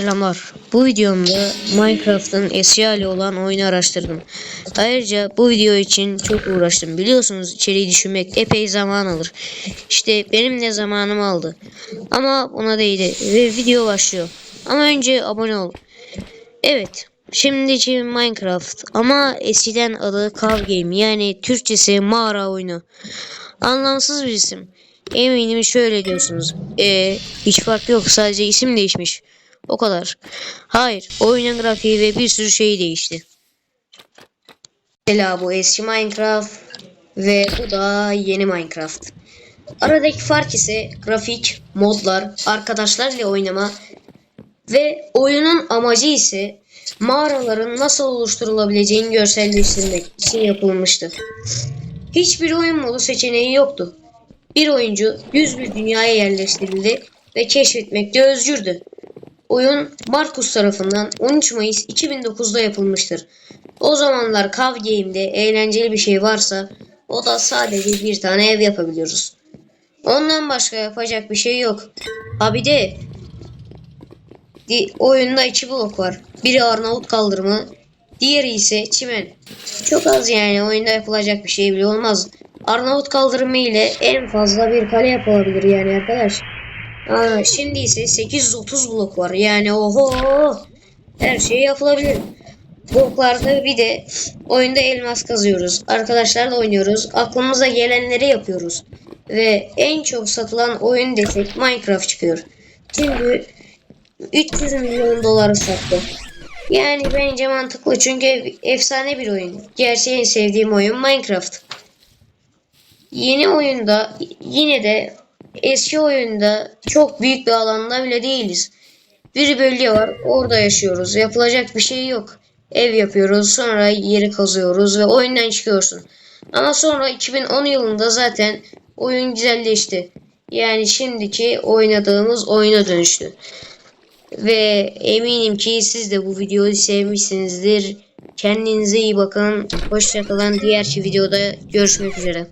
selamlar. Bu videomda Minecraft'ın eski hali olan oyunu araştırdım. Ayrıca bu video için çok uğraştım. Biliyorsunuz içeriği düşünmek epey zaman alır. İşte benim de zamanım aldı. Ama buna değdi ve video başlıyor. Ama önce abone ol. Evet. Şimdiki Minecraft ama eskiden adı Cave Game yani Türkçesi mağara oyunu. Anlamsız bir isim. Eminim şöyle diyorsunuz. E hiç fark yok sadece isim değişmiş. O kadar. Hayır oyunun grafiği ve bir sürü şey değişti. Mesela bu eski Minecraft ve bu da yeni Minecraft. Aradaki fark ise grafik, modlar, arkadaşlarla oynama ve oyunun amacı ise mağaraların nasıl oluşturulabileceğini görselleştirmek için yapılmıştı. Hiçbir oyun modu seçeneği yoktu. Bir oyuncu düz bir dünyaya yerleştirildi ve keşfetmekte özgürdü. Oyun Markus tarafından 13 Mayıs 2009'da yapılmıştır. O zamanlar Cav Game'de eğlenceli bir şey varsa o da sadece bir tane ev yapabiliyoruz. Ondan başka yapacak bir şey yok. Ha bir de oyunda iki blok var. Biri Arnavut kaldırımı, diğeri ise çimen. Çok az yani oyunda yapılacak bir şey bile olmaz. Arnavut kaldırımı ile en fazla bir kale yapılabilir yani arkadaş. Aa, şimdi ise 830 blok var yani oho her şey yapılabilir. Bloklarda bir de oyunda elmas kazıyoruz. Arkadaşlarla oynuyoruz. Aklımıza gelenleri yapıyoruz. Ve en çok satılan oyun desek Minecraft çıkıyor. Çünkü 300 milyon doları sattı. Yani bence mantıklı çünkü efsane bir oyun. Gerçi en sevdiğim oyun Minecraft. Yeni oyunda yine de eski oyunda çok büyük bir alanda bile değiliz. Bir bölge var orada yaşıyoruz. Yapılacak bir şey yok. Ev yapıyoruz sonra yeri kazıyoruz ve oyundan çıkıyorsun. Ama sonra 2010 yılında zaten oyun güzelleşti. Yani şimdiki oynadığımız oyuna dönüştü. Ve eminim ki siz de bu videoyu sevmişsinizdir. Kendinize iyi bakın. Hoşçakalın. Diğer videoda görüşmek üzere.